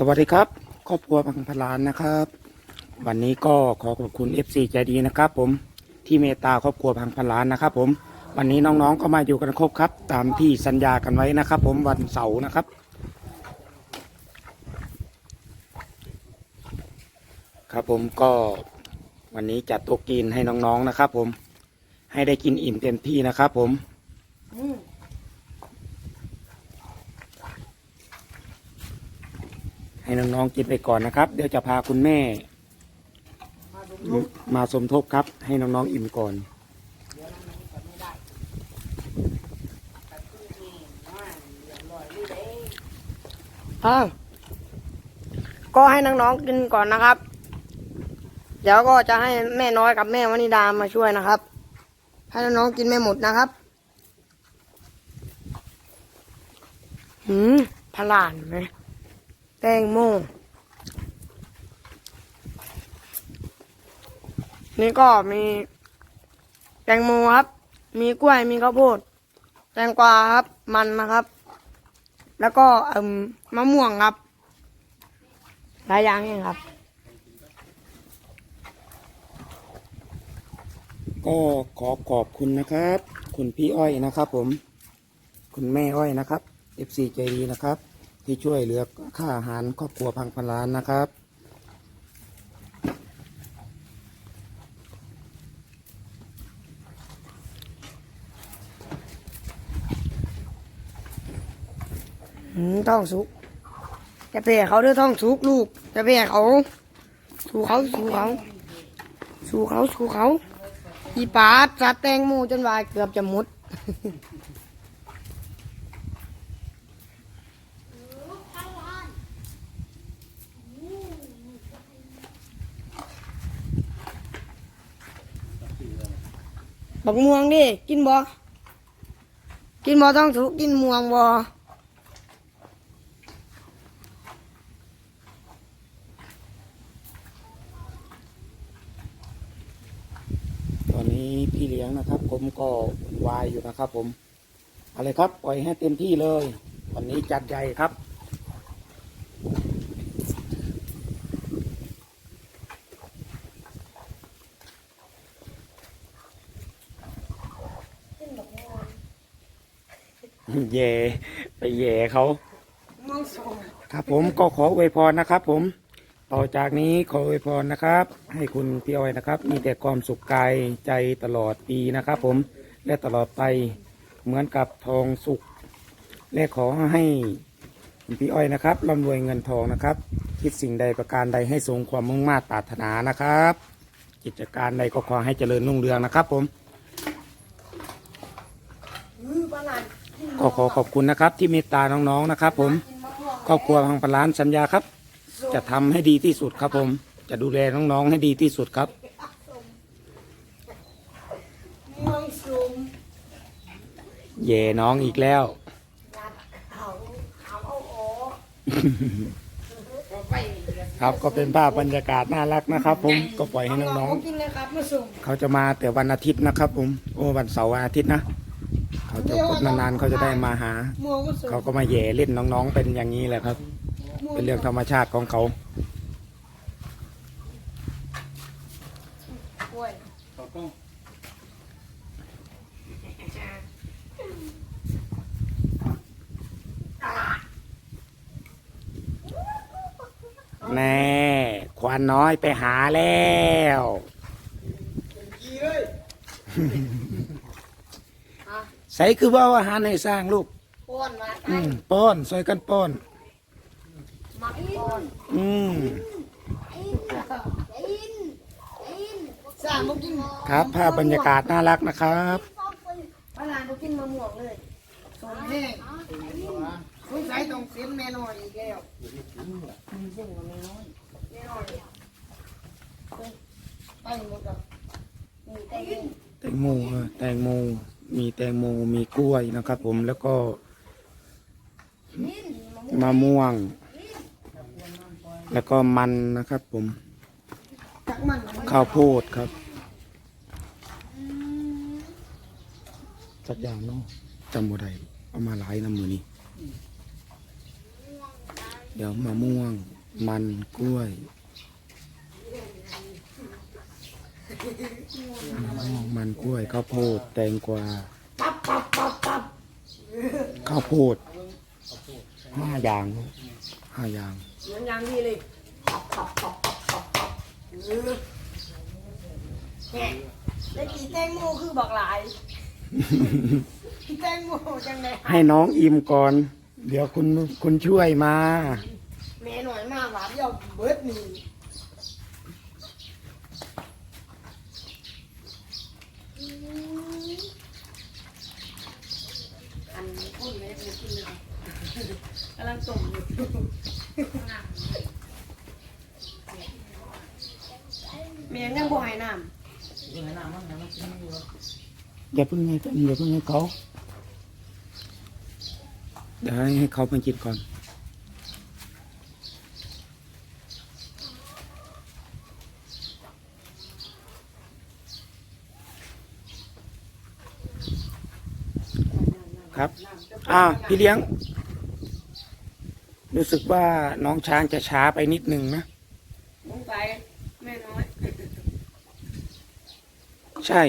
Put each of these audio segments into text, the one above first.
สวัสดีครับครอบครัวพังพลานนะครับ วันนี้ก็ขอขอบคุณ FC ใจดีนะครับ ผมที่เมตตาครอบครัวพังพลานนะครับ ผมวันนี้น้องๆก็มาอยู่กันครบครับ ตามที่สัญญากันไว้นะครับ ผมวันเสาร์นะครับ ครับผมก็วันนี้จัดโต๊ะกินให้น้องๆนะครับ ผมให้ได้กินอิ่มเต็มที่นะครับ ผม ให้น้องๆกินไปก่อนนะครับ เดี๋ยวจะพาคุณแม่ มาสมทบครับ ให้น้องๆอิ่มก่อนอ้าวก็ให้น้องๆกินก่อนนะครับ เดี๋ยวก็จะให้แม่น้อยกับแม่วนิดามาช่วยนะครับ ให้น้องๆกินไม่หมดนะครับหืมพลานไหม แตงโมนี่ก็มีแตงโมครับ มีกล้วยมีข้าวโพดแตงกวาครับ มันนะครับ แล้วก็มมะม่วงครับหลายอย่างเองครับ ก็ขอขอบคุณนะครับ คุณพี่อ้อยนะครับ ผม คุณแม่อ้อยนะครับ FC ใจดีนะครับ ที่ช่วยเหลือค่าอาหารครอบครัวพังพันล้านนะครับ อืมท้องสุกจะไปให้เขาด้วยท้องสุกลูกจะไปให้เขาสู่เขาสู่เขาสู่เขาสู่เขาอีปาดสัตแตงโมจนวายเกือบจะหมด บักม่วงดิกินบ่กินบ่ต้องสุกกินม่วงบ่ตอนนี้พี่เลี้ยงนะครับ ผมก็วายอยู่นะครับ ผมอะไรครับปล่อยให้เต็มที่เลย วันนี้จัดใหญ่ครับ แย่ไปแย่เขาม่วงสองครับผมก็ขออวยพรนะครับ ผม ต่อจากนี้ขออวยพรนะครับ ให้คุณพี่อ้อยนะครับ มีแต่ความสุขกายใจตลอดปีนะครับ ผมและตลอดไปเหมือนกับทองสุขและขอให้คุณพี่อ้อยนะครับร่ำรวยเงินทองนะครับ คิดสิ่งใดประการใดให้สมความมุ่งมา่ปรารถนานะครับ กิจการใดก็ขอให้เจริญรุ่งเรืองนะครับ ผม อือปานนั้น ก็ขอขอบคุณนะครับ ที่เมตตาน้องๆนะครับ ผมกินมะม่วงครอบครัวพังปลาล้านสัญญาครับ จะทำให้ดีที่สุดครับ ผม จะดูแลน้องๆให้ดีที่สุดครับม่วงสูงเย่น้องอีกแล้วเอาเอาเอาโอ้ครับก็เป็นภาพบรรยากาศน่ารักนะครับ ผมก็ปล่อยให้น้องๆกินเลยครับมาส่งๆเขาจะมาแต่วันอาทิตย์นะครับ ผมโอ้วันเสาร์วันอาทิตย์นะ เขาจะนานๆเขาจะได้มาหา เขาก็มาแย่เล่นน้องๆ เป็นอย่างนี้แหละครับ เป็นเรื่องธรรมชาติของเขาแน่ควันน้อยไปหาแล้ว ใส่คือว่าอาหารให้สร้างลูก ป้อนมาอืมป้อนซอยกันป้อน มักป้อนอืมสามบ่กินครับภาพบรรยากาศน่ารักนะครับปานานบ่กินมะม่วงเลยสมแห้งสงสัยต้องเส้นแม่น้อยอีกแล้วเส้นกับแม่น้อยแม่น้อยไปหมดกับมีแต่เงินแตงโมเออแตงโม มีแตงโมมีกล้วยนะครับ ผมแล้วก็มะม่วง แล้วก็มันนะครับ ผมข้าวโพดครับสักอย่างเนาะจำบ่ได้เอามาหลายน้ำมือนี้เดี๋ยวมะม่วง มันกล้วย มะม่วงมันกล้วยข้าวโพดแตงกวาข้าวโพดห้าอย่างห้าอย่างเหมือนอย่างนี้เลยเนี่ยได้กี่แตงโมคือบอกหลายแตงโมจังไงให้น้องอิ่มก่อน เดี๋ยวคุณคุณช่วยมาแม่หน่อยมากหวานเดียวเบิดนี่อันพูดไม่ได้กินเลยกำลังส่งอยู่เมียยังบ่ให้น้ำอย่าเพิ่งให้อย่าเพิ่งให้เขาเดี๋ยวให้เขามากินก่อน ครับอ่า พี่เลี้ยง รู้สึกว่าน้องช้างจะช้าไปนิดนึงนะสงสัยแม่น้อยใช่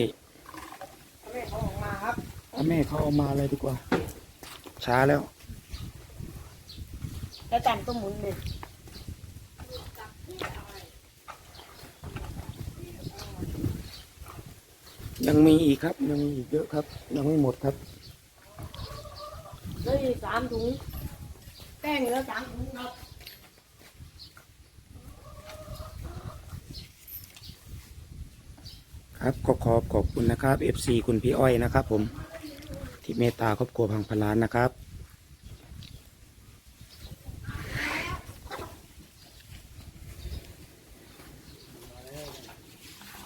แม่เขาออกมาครับเอาแม่เขาเอามาเลยดีกว่า ช้าแล้ว แล้วแต่งตัวหมุนเลยยังมีอีกครับ ยังมีอีกเยอะครับ ยังไม่หมดครับแล้วอีกสามถุงแป้ งเลือสามถุงครับก็ขอบขอบคุณนะครับ FC คุณพี่อ้อยนะครับ ผมที่เมตตาครอบครัวพังพลานนะครับ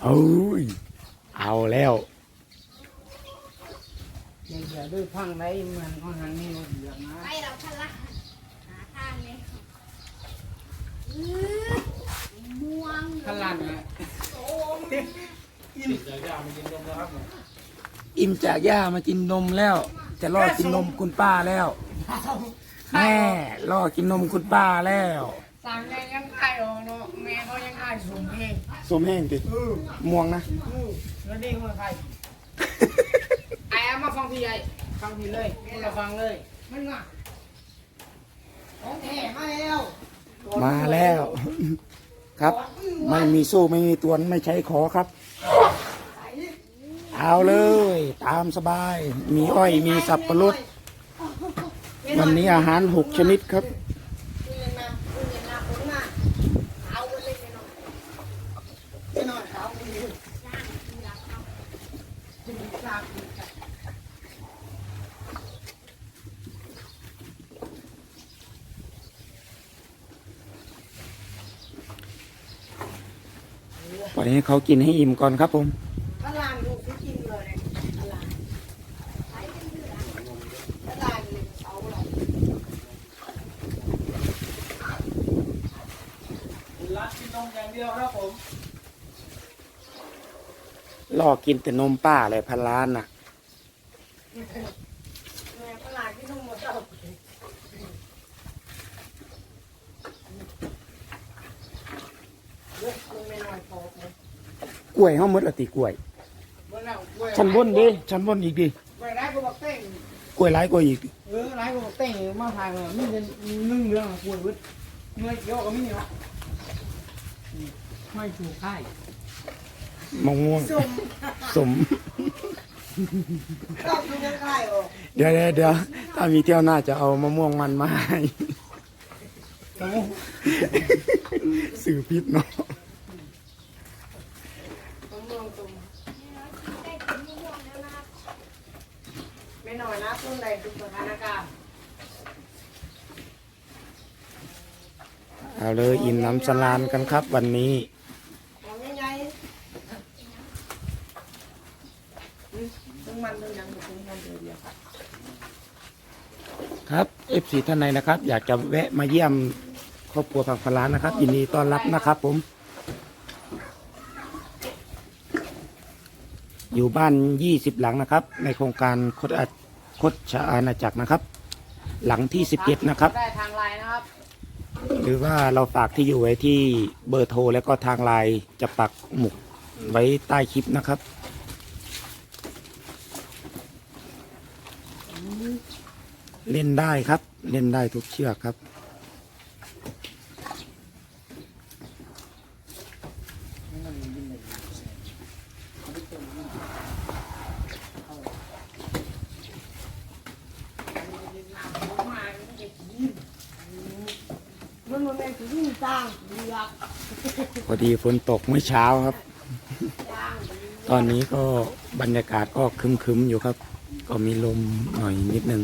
เอายเอาแล้วเดี๋ยวด้วยพังได้เหมือนของทางนี้ว่เดือดนะ ไปเราพละหาทางเลย ม่วงพลันนะอิ่มจากย่ามากินนมแล้ว จะรอกินนมคุณป้าแล้วแม่รอกินนมคุณป้าแล้วสั่งแม่ยังขายออกเนาะแม่เขายังขายสุ่มเองสมแห้งติม่วงนะแล้วเด้งมาใครไอ้เอามาฟังพี่ใหญ่ฟังพี่เลยคนละฟังเลยมันมาของแท้มาแล้ว มาแล้ว ครับ ไม่มีโซ่ไม่มีตวนไม่ใช้ขอครับ เอาเลย ตามสบาย มีอ้อยมีสับปะรดวันนี้อาหารหกชนิดครับคุณเรียนมาคุณเรียนมาผมมาเอาไปเลยแม่น้อยแม่น้อยเอาไปเลยจะมีซากอีกอะ ปล่อย ให้เขากินให้อิ่มก่อนครับผมพลานลูกที่กินเลยพลานพลานเลยเอาเลยรักกินนมอย่างเดียวครับผมรอกินแต่นมป้าเลยพันล้านน่ะ แม่พลานที่ต้องหมดเอาเลือกคุณแม่น้อยพอไหม กล้วยห้องมดละติกล้วยเมื่อแล้วกล้วยชั้นบนดิชั้นบนอีกดิกล้วยได้ก็บอกเต้งกล้วยหลายกล้วยอีกดิเออไรก็บอกเต้งมาทางเลยมีเป็นนึ่งเรื่องกล้วยวิทเมื่อเกี่ยวก็มีเนาะไม่ถูกค่ายมะม่วงสุ่มสมชอบดูยังไงออกเดี๋ยวเดี๋ยวเดี๋ยวถ้ามีเที่ยวหน้าจะเอามะม่วงมันมาให้โอ้สื่อพิษเนาะมะม่วงสุ่ม ได้กินม่วงแล้วนะ ไม่น้อยนะต้นใดทุกสถานการณ์เอาเลยอิ่มน้ำสลานกันครับวันนี้ ของใหญ่ๆต้องมันต้องยังต้องมันเดียวเดียวครับเอฟซีท่านใดนะครับ อยากจะแวะมาเยี่ยมครอบครัวผักพลานนะครับยินดีต้อนรับนะครับผม อยู่บ้านยี่สิบหลังนะครับ ในโครงการคดอาคดชาอาณาจักรนะครับ หลังที่สิบเจ็ดนะครับ ได้ทางไลน์นะครับ หรือว่าเราฝากที่อยู่ไว้ที่เบอร์โทรแล้วก็ทางไลน์จะปักหมุกไว้ใต้คลิปนะครับ เล่นได้ครับ เล่นได้ทุกเชือกครับ มันมันเป็นสิ่งสร้างเรือ พอ ดีฝนตกเมื่อเช้าครับ ตอนนี้ก็บรรยากาศก็ครึมๆอยู่ครับ ก็มีลมหน่อยนิดนึง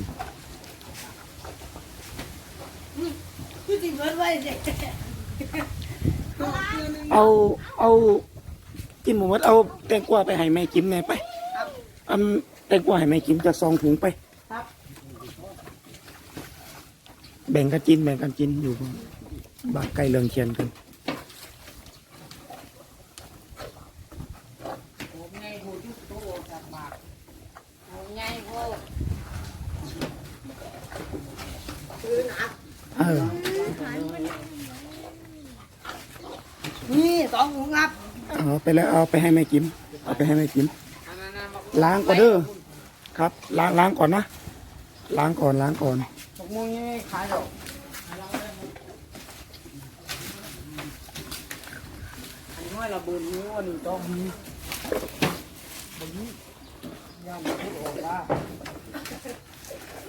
คือสิเบิดไว้เด็กเอาเอากินหมูมัดเอาแตงกวาไปให้แม่กิมแน่ไปเอาแตงกวาให้แม่กิมจากซองถุงไปครับแบ่งกันกินแบ่งกันกินอยู่บ้านใกล้เรืองเคียนกัน ผมไงโหยุบโตจากบาทผมไงโห เออ นี่สองถุงครับ เอา ไปแล้วเอาไปให้แม่กิม เอาไปให้แม่กิมอันนั้นนะบอกล้างก่อนเด้อครับ ล้างล้างก่อนนะ ล้างก่อนล้างก่อนบอกมึงยังไม่ขายหรอกอันนี้ว่าเราเบิร์นนิ้วอันนี้ต้องมีบนนี้ย่านพูดออกว่า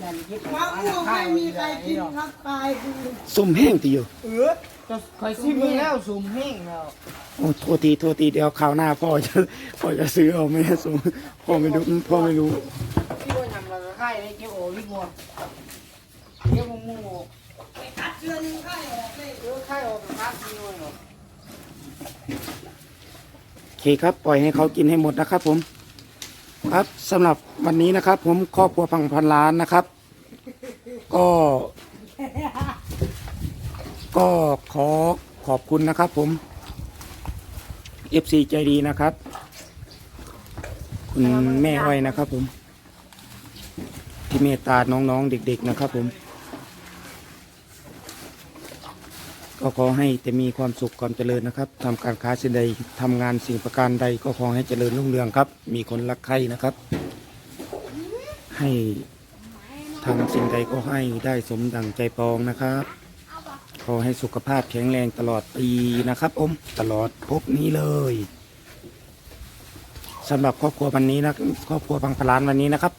ย่านยึดมะม่วงไม่มีใครกินครับตายคือส้มแห้งตีอยู่ เออจะคอยซิมอแล้วสุ่มแห้งแล้ว โอ้โทษทีโทษทีเดี๋ยวคราวหน้าพ่อจะพ่อจะซื้อเอาไม่ให้ส่งพ่อไม่รู้พ่อไม่รู้ที่ว่ายำเราก็ค่ายในเกี่ยวโอ้ลิกมัวเกี่ยวมูมูตัดเชือนึงก็ออกเลยเออค่ายออกกับครับนี่หน่อยหรอโอเคครับ ปล่อยให้เขากินให้หมดนะครับผม ครับสำหรับวันนี้นะครับ ผมครอบครัวพังพันล้านนะครับ ก็ก็ขอขอบคุณนะครับผม FC ใจดีนะครับ คุณแม่อ้อยนะครับผม ที่เมตตาน้องๆเด็ก ๆนะครับผม ก็ขอให้แต่มีความสุขความเจริญนะครับทำการค้าสิ่งใดทำงานสิ่งประการใดก็ขอให้เจริญรุ่งเรืองครับ มีคนรักใครนะครับ ให้ทำสิ่งใดก็ให้ได้สมดังใจปองนะครับ อให้สุขภาพแข็งแรงตลอดปีนะครับอมตลอดภพนี้เลยสำหรับครอบครัววันนี้นะครอบครัวพังพลานวันนี้นะครับ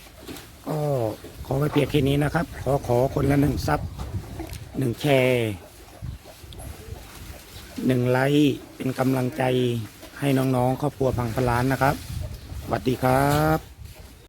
ก็ขอไว้เพียงแค่นี้นะครับ ขอขอคนละหนึ่งซับหนึ่งแชร์หนึ่งไลค์เป็นกำลังใจให้น้องๆ ครอบครัวพังพลานนะครับสวัสดีครับ